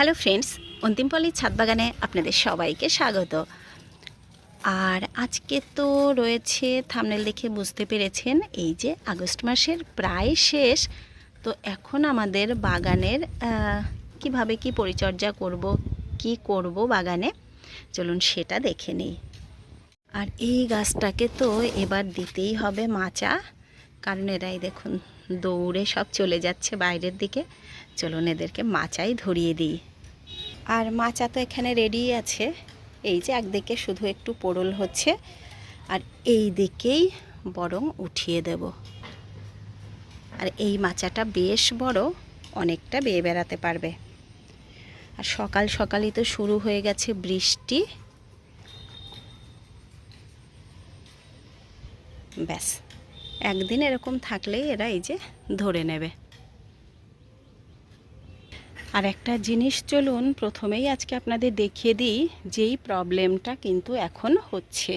Hello friends অন্তিমপল্লীর ছাদ বাগানে আপনাদের সবাইকে স্বাগত। আর আজকে তো রয়েছে থামনেল দেখে বুঝতে পেরেছেন, এই যে আগস্ট মাসের প্রায় শেষ, তো এখন আমাদের বাগানের কীভাবে কি পরিচর্যা করব, কি করব বাগানে, চলুন সেটা দেখে নিই। আর এই গাছটাকে তো এবার দিতেই হবে মাচা, কারণ এরাই দেখুন দৌড়ে সব চলে যাচ্ছে বাইরের দিকে। চলুন এদেরকে মাচাই ধরিয়ে দিই। আর মাচা তো এখানে রেডি আছে। এই যে একদিকে শুধু একটু পোড়ল হচ্ছে, আর এই দিকেই বরং উঠিয়ে দেব। আর এই মাচাটা বেশ বড়, অনেকটা বেয়ে বেড়াতে পারবে। আর সকাল সকালই তো শুরু হয়ে গেছে বৃষ্টি। ব্যাস, একদিন এরকম থাকলেই এরা এই যে ধরে নেবে। আর একটা জিনিস চলুন প্রথমেই আজকে আপনাদের দেখিয়ে দিই যেই প্রবলেমটা কিন্তু এখন হচ্ছে।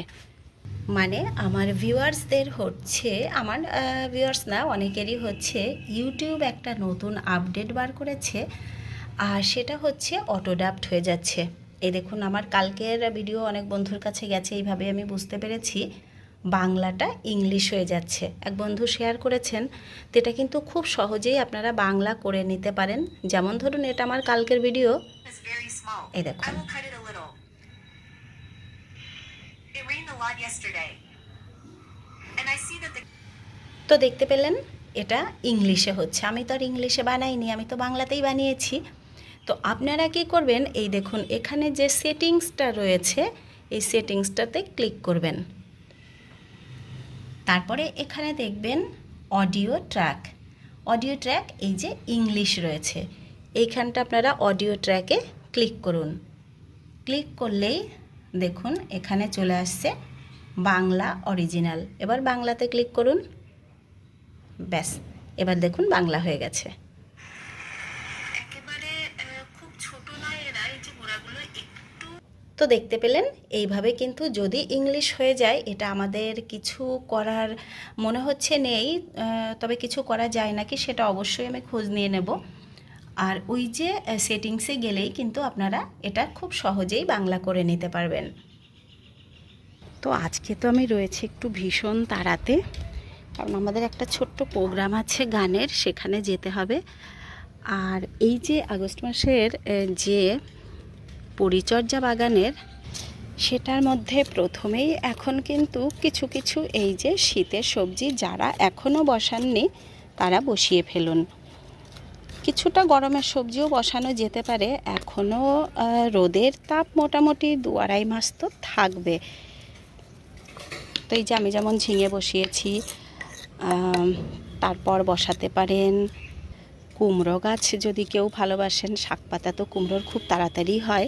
মানে আমার ভিউয়ার্সদের হচ্ছে, আমার ভিউয়ার্স না, অনেকেরই হচ্ছে ইউটিউব একটা নতুন আপডেট বার করেছে, আর সেটা হচ্ছে অটোডাপ্ট হয়ে যাচ্ছে। এই দেখুন, আমার কালকের ভিডিও অনেক বন্ধুর কাছে গেছে এইভাবে আমি বুঝতে পেরেছি। বাংলাটা ইংলিশ হয়ে যাচ্ছে। এক বন্ধু শেয়ার করেছেন তো এটা কিন্তু খুব সহজেই আপনারা বাংলা করে নিতে পারেন। যেমন ধরুন এটা আমার কালকের ভিডিও এই দেখুন। তো দেখতে পেলেন এটা ইংলিশে হচ্ছে। আমি তো আর ইংলিশে বানাইনি আমি তো বাংলাতেই বানিয়েছি। তো আপনারা কি করবেন এই দেখুন এখানে যে সেটিংসটা রয়েছে এই সেটিংসটাতে ক্লিক করবেন। তারপরে এখানে দেখবেন অডিও ট্র্যাক অডিও ট্র্যাক এই যে ইংলিশ রয়েছে। এইখানটা আপনারা অডিও ট্র্যাকে ক্লিক করুন। ক্লিক করলেই দেখুন এখানে চলে আসছে বাংলা অরিজিনাল এবার বাংলাতে ক্লিক করুন। ব্যাস, এবার দেখুন বাংলা হয়ে গেছে। তো দেখতে পেলেন, এইভাবে কিন্তু যদি ইংলিশ হয়ে যায়, এটা আমাদের কিছু করার মনে হচ্ছে নেই তবে কিছু করা যায় নাকি সেটা অবশ্যই আমি খোঁজ নিয়ে নেব। আর ওই যে সেটিংসে গেলেই কিন্তু আপনারা এটা খুব সহজেই বাংলা করে নিতে পারবেন। তো আজকে তো আমি রয়েছে একটু ভীষণ তাড়াতে, কারণ আমাদের একটা ছোট্ট প্রোগ্রাম আছে গানের, সেখানে যেতে হবে। আর এই যে আগস্ট মাসের যে পরিচর্যা বাগানের, সেটার মধ্যে প্রথমেই এখন কিন্তু কিছু কিছু এই যে শীতের সবজি যারা এখনও বসাননি, তারা বসিয়ে ফেলুন। কিছুটা গরমের সবজিও বসানো যেতে পারে। এখনও রোদের তাপ মোটামুটি দু আড়াই মাস তো থাকবে। তো এই যে আমি যেমন ঝিঙে বসিয়েছি তারপর বসাতে পারেন কুমড়ো গাছ যদি কেউ ভালোবাসেন, শাক পাতা তো কুমড়োর খুব তাড়াতাড়ি হয়।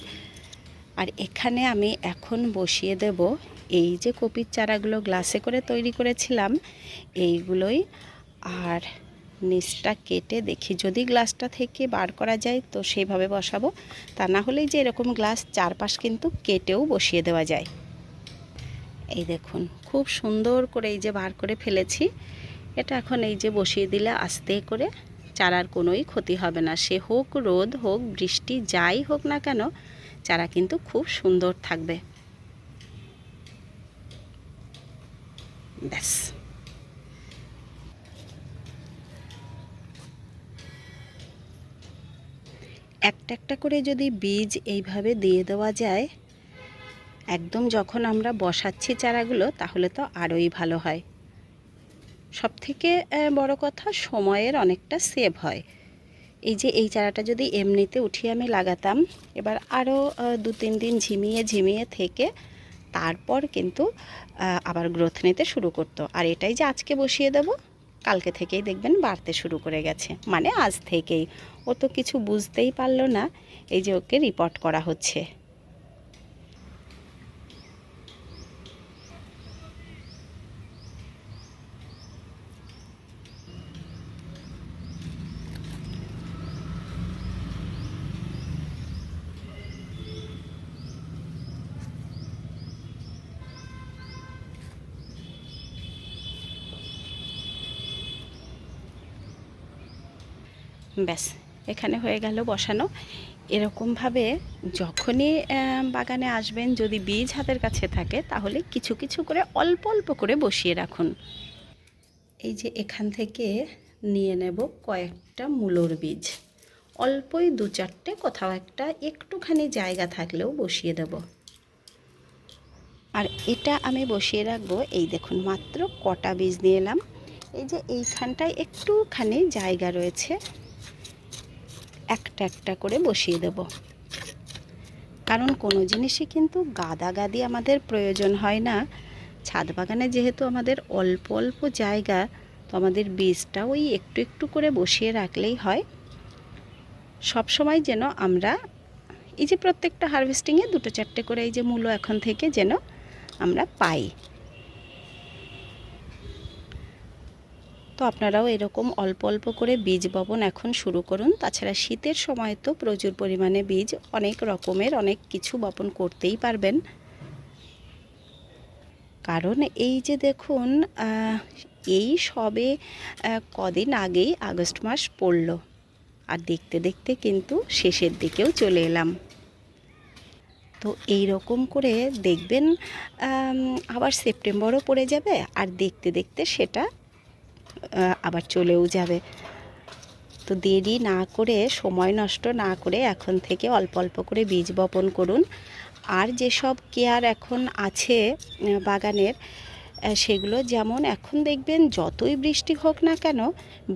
আর এখানে আমি এখন বসিয়ে দেব এই যে কপির চারাগুলো গ্লাসে করে তৈরি করেছিলাম, এইগুলোই। আর নিচটা কেটে দেখি, যদি গ্লাসটা থেকে বার করা যায় তো সেইভাবে বসাবো। তা না হলেই যে এরকম গ্লাস চারপাশ কিন্তু কেটেও বসিয়ে দেওয়া যায়। এই দেখুন, খুব সুন্দর করে এই যে বার করে ফেলেছি। এটা এখন এই যে বসিয়ে দিলে আস্তে করে চারার কোনোই ক্ষতি হবে না। সে হোক রোদ হোক বৃষ্টি যাই হোক না কেন চারা কিন্তু খুব সুন্দর থাকবে। ব্যাস। একটা একটা করে যদি বীজ এইভাবে দিয়ে দেওয়া যায়, একদম যখন আমরা বসাচ্ছি চারাগুলো, তাহলে তো আরোই ভালো হয়। সব থেকে বড় কথা, সময়ের অনেকটা সেভ হয়। এই যে এই চারাটা যদি এমনিতে উঠিয়ে আমি লাগাতাম, এবার আরও দু তিন দিন ঝিমিয়ে ঝিমিয়ে থেকে তারপর কিন্তু আবার গ্রোথ নিতে শুরু করতো। আর এটাই যে আজকে বসিয়ে দেব, কালকে থেকেই দেখবেন বাড়তে শুরু করে গেছে। মানে আজ থেকেই। ও তো কিছু বুঝতেই পারল না, এই যে ওকে রিপোর্ট করা হচ্ছে। ব্যাস, এখানে হয়ে গেল বসানো। এরকমভাবে যখনই বাগানে আসবেন, যদি বীজ হাতের কাছে থাকে, তাহলে কিছু কিছু করে, অল্প অল্প করে বসিয়ে রাখুন। এই যে এখান থেকে নিয়ে নেব কয়েকটা মূলোর বীজ। অল্পই দু চারটে, কোথাও একটা একটুখানি জায়গা থাকলেও বসিয়ে দেব। আর এটা আমি বসিয়ে রাখব, এই দেখুন, মাত্র কটা বীজ নিয়ে এলাম। এই যে এইখানটায় একটুখানি জায়গা রয়েছে। একটা একটা করে বসিয়ে দেব। কারণ কোনো জিনিসই কিন্তু গাদা গাদি আমাদের প্রয়োজন হয় না। ছাদ বাগানে যেহেতু আমাদের অল্প অল্প জায়গা, তো আমাদের বীজটা ওই একটু একটু করে বসিয়ে রাখলেই হয়। সব সময় যেন আমরা এই যে প্রত্যেকটা হারভেস্টিংয়ে দুটো চারটে করে এই যে মূল্য এখন থেকে যেন আমরা পাই। তো আপনারাও এরকম অল্প অল্প করে বীজ বপন এখন শুরু করুন। তাছাড়া শীতের সময় তো প্রচুর পরিমাণে বীজ অনেক রকমের অনেক কিছু বপন করতেই পারবেন। কারণ এই যে দেখুন এই সবে কদিন আগেই আগস্ট মাস পড়ল। আর দেখতে দেখতে কিন্তু শেষের দিকেও চলে এলাম। তো এই রকম করে দেখবেন আবার সেপ্টেম্বরও পড়ে যাবে। আর দেখতে দেখতে সেটা আবার চলেও যাবে। তো দেরি না করে, সময় নষ্ট না করে এখন থেকে অল্প অল্প করে বীজ বপন করুন। আর যেসব কেয়ার এখন আছে বাগানের সেগুলো যেমন এখন দেখবেন যতই বৃষ্টি হোক না কেন,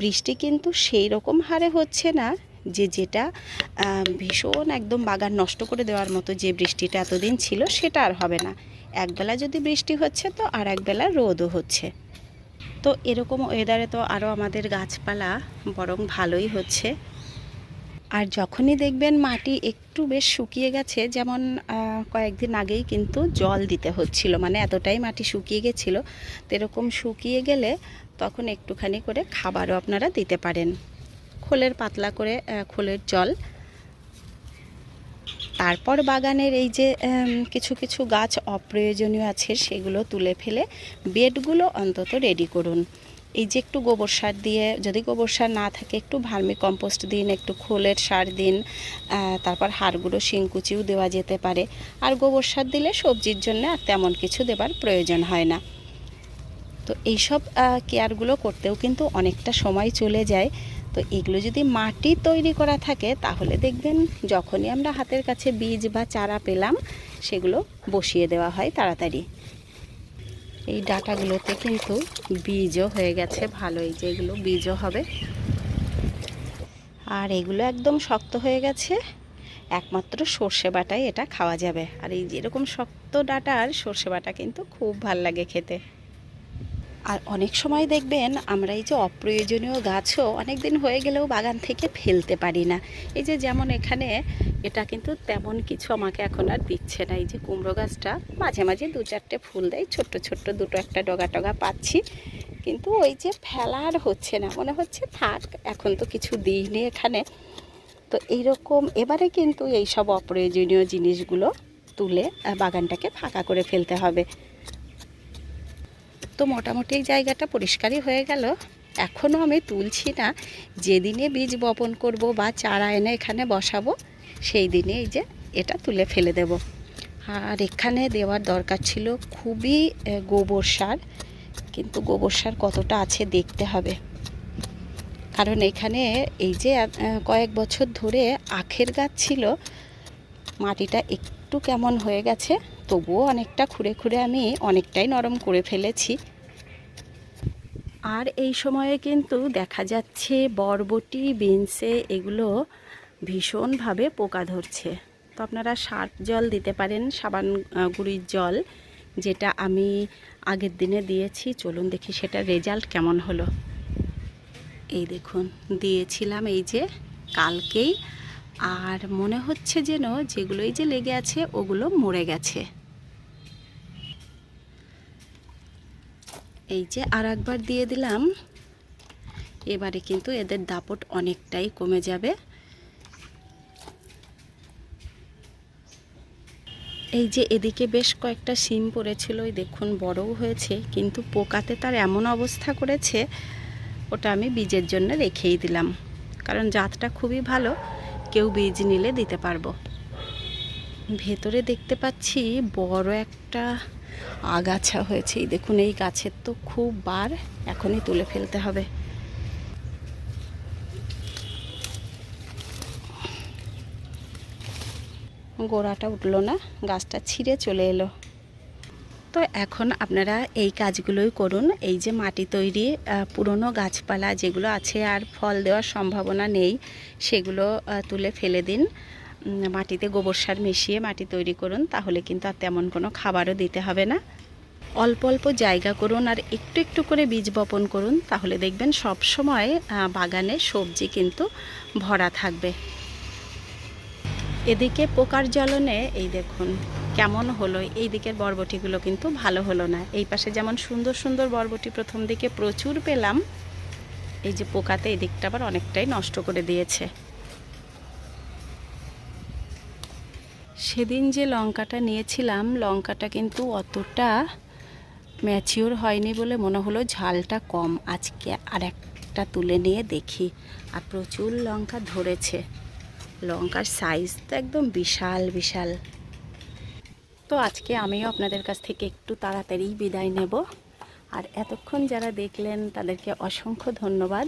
বৃষ্টি কিন্তু সেই রকম হারে হচ্ছে না যে যেটা ভীষণ একদম বাগান নষ্ট করে দেওয়ার মতো যে বৃষ্টিটা এতদিন ছিল, সেটা আর হবে না। একবেলা যদি বৃষ্টি হচ্ছে তো আর একবেলা রোদও হচ্ছে। তো এরকম ওয়েদারে তো আরও আমাদের গাছপালা বরং ভালোই হচ্ছে। আর যখনই দেখবেন মাটি একটু বেশ শুকিয়ে গেছে, যেমন কয়েকদিন আগেই কিন্তু জল দিতে হচ্ছিল মানে এতটাই মাটি শুকিয়ে গেছিল, তো এরকম শুকিয়ে গেলে তখন একটুখানি করে খাবারও আপনারা দিতে পারেন। খোলের পাতলা করে খোলের জল তারপর বাগানের এই যে কিছু কিছু গাছ অপ্রয়োজনীয় আছে, সেগুলো তুলে ফেলে বেডগুলো অন্তত রেডি করুন। এই যে একটু গোবর সার দিয়ে, যদি গোবর সার না থাকে, একটু ভার্মি কম্পোস্ট দিন, একটু খোলের সার দিন তারপর হাড়গুঁড়ো, শিংকুচিও দেওয়া যেতে পারে। আর গোবর সার দিলে সবজির জন্য আর তেমন কিছু দেবার প্রয়োজন হয় না। তো এইসব কেয়ারগুলো করতেও কিন্তু অনেকটা সময় চলে যায়। এগুলো যদি মাটি তৈরি করা থাকে, তাহলে দেখবেন যখনই আমরা হাতের কাছে বীজ বা চারা পেলাম, সেগুলো বসিয়ে দেওয়া হয় তাড়াতাড়ি। এই ডাটাগুলোতে কিন্তু বীজও হয়ে গেছে, ভালোই যে এগুলো বীজও হবে। আর এগুলো একদম শক্ত হয়ে গেছে, একমাত্র সর্ষে বাটাই এটা খাওয়া যাবে। আর এই যেরকম শক্ত ডাটা আর সর্ষে বাটা কিন্তু খুব ভালো লাগে খেতে। আর অনেক সময় দেখবেন আমরা এই যে অপ্রয়োজনীয় গাছও অনেক দিন হয়ে গেলেও বাগান থেকে ফেলতে পারি না। এই যে যেমন এখানে, এটা কিন্তু তেমন কিছু আমাকে এখন আর দিচ্ছে না। এই যে কুমড়ো গাছটা, মাঝে মাঝে দু চারটে ফুল দেয়, ছোট্ট ছোট্ট দুটো একটা ডগা টগা পাচ্ছি। কিন্তু ওই যে ফেলার হচ্ছে না, মনে হচ্ছে থাক, এখন তো কিছু দিইনি এখানে। তো এইরকম এবারে কিন্তু এই সব অপ্রয়োজনীয় জিনিসগুলো তুলে বাগানটাকে ফাঁকা করে ফেলতে হবে। তো মোটামুটি এই জায়গাটা পরিষ্কারই হয়ে গেল। এখনও আমি তুলছি না। যেদিনে বীজ বপন করব বা চারা এনে এখানে বসাবো, সেই দিনে এই যে এটা তুলে ফেলে দেব। আর এখানে দেওয়ার দরকার ছিল খুবই গোবর সার। কিন্তু গোবর সার কতটা আছে দেখতে হবে। কারণ এখানে এই যে কয়েক বছর ধরে আখের গাছ ছিল, মাটিটা একটু কেমন হয়ে গেছে। তবুও অনেকটা খুঁড়ে খুঁড়ে আমি অনেকটাই নরম করে ফেলেছি। আর এই সময়ে কিন্তু দেখা যাচ্ছে বরবটি, বিনসে এগুলো ভীষণভাবে পোকা ধরছে। তো আপনারা সার্ফ জল দিতে পারেন, সাবান গুঁড়ির জল যেটা আমি আগের দিনে দিয়েছি। চলুন দেখি সেটা রেজাল্ট কেমন হলো। এই দেখুন, দিয়েছিলাম এই যে কালকেই। আর মনে হচ্ছে যেন যেগুলোই যে লেগে আছে, ওগুলো মরে গেছে। এই যে আর একবার দিয়ে দিলাম। এবারে কিন্তু এদের দাপট অনেকটাই কমে যাবে। এই যে এদিকে বেশ কয়েকটা সিম পড়েছিল দেখুন বড়ও হয়েছে, কিন্তু পোকাতে তার এমন অবস্থা করেছে, ওটা আমি বীজের জন্য রেখেই দিলাম। কারণ জাতটা খুবই ভালো, কেউ বীজ নিলে দিতে পারব। ভেতরে দেখতে পাচ্ছি বড় একটা আগাছা হয়েছে। এই দেখুন, এই গাছের তো খুব বার, এখনই তুলে ফেলতে হবে। গোড়াটা উঠল না, গাছটা ছিঁড়ে চলে এলো। তো এখন আপনারা এই কাজগুলোই করুন। এই যে মাটি তৈরি পুরনো গাছপালা যেগুলো আছে আর ফল দেওয়ার সম্ভাবনা নেই, সেগুলো তুলে ফেলে দিন। মাটিতে গোবর সার মিশিয়ে মাটি তৈরি করুন, তাহলে কিন্তু আর তেমন কোনো খাবারও দিতে হবে না। অল্প অল্প জায়গা করুন আর একটু একটু করে বীজ বপন করুন, তাহলে দেখবেন সব সময় বাগানে সবজি কিন্তু ভরা থাকবে। এদিকে পোকার জ্বলনে, এই দেখুন, কেমন হলো, এই দিকের বরবটিগুলো কিন্তু ভালো হলো না। এই পাশে যেমন সুন্দর সুন্দর বরবটি প্রথম দিকে প্রচুর পেলাম, এই যে পোকাতে এই দিকটা আবার অনেকটাই নষ্ট করে দিয়েছে। সেদিন যে লঙ্কাটা নিয়েছিলাম, লঙ্কাটা কিন্তু অতটা ম্যাচিওর হয়নি বলে মনে হলো ঝালটা কম। আজকে আর একটা তুলে নিয়ে দেখি। আর প্রচুর লঙ্কা ধরেছে। লঙ্কার সাইজ তো একদম বিশাল বিশাল। তো আজকে আমিও আপনাদের কাছ থেকে একটু তাড়াতাড়ি বিদায় নেব। আর এতক্ষণ যারা দেখলেন তাদেরকে অসংখ্য ধন্যবাদ।